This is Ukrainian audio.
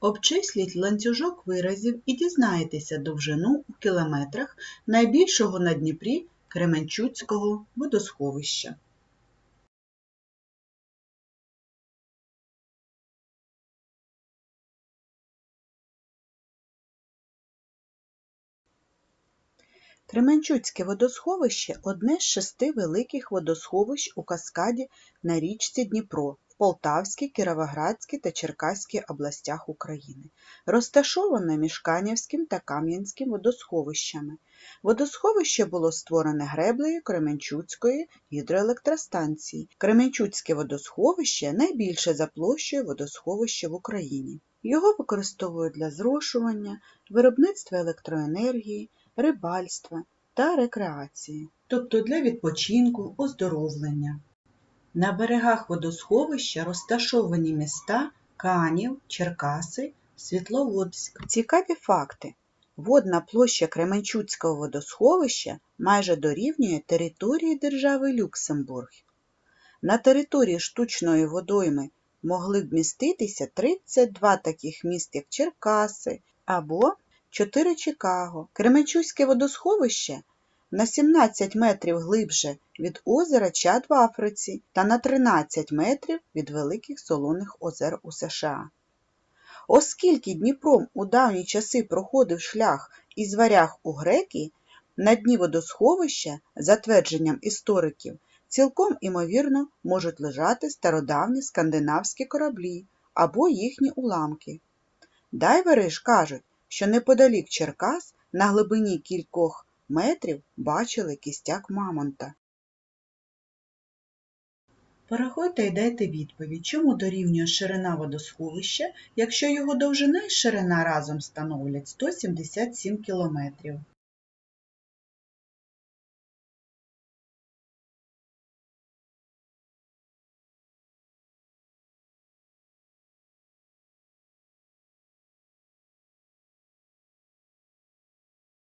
Обчисліть ланцюжок виразів і дізнаєтеся довжину у кілометрах найбільшого на Дніпрі Кременчуцького водосховища. Кременчуцьке водосховище – одне з шести великих водосховищ у каскаді на річці Дніпро в Полтавській, Кіровоградській та Черкаській областях України. Розташоване між Канівським та Кам'янським водосховищами. Водосховище було створене греблею Кременчуцької гідроелектростанції. Кременчуцьке водосховище – найбільше за площею водосховище в Україні. Його використовують для зрошування, виробництва електроенергії, рибальства та рекреації, тобто для відпочинку, оздоровлення. На берегах водосховища розташовані міста Канів, Черкаси, Світловодськ. Цікаві факти. Водна площа Кременчуцького водосховища майже дорівнює території держави Люксембург. На території штучної водойми могли б міститися 32 таких міст, як Черкаси або 4 Чикаго. Кременчуцьке водосховище на 17 метрів глибше від озера Чад в Африці та на 13 метрів від великих солоних озер у США. Оскільки Дніпром у давні часи проходив шлях із варяг у греки, на дні водосховища, за твердженням істориків, цілком імовірно можуть лежати стародавні скандинавські кораблі або їхні уламки. Дайвери ж кажуть, що неподалік Черкас на глибині кількох метрів бачили кістяк мамонта. Порахуйте і дайте відповідь, чому дорівнює ширина водосховища, якщо його довжина і ширина разом становлять 177 км.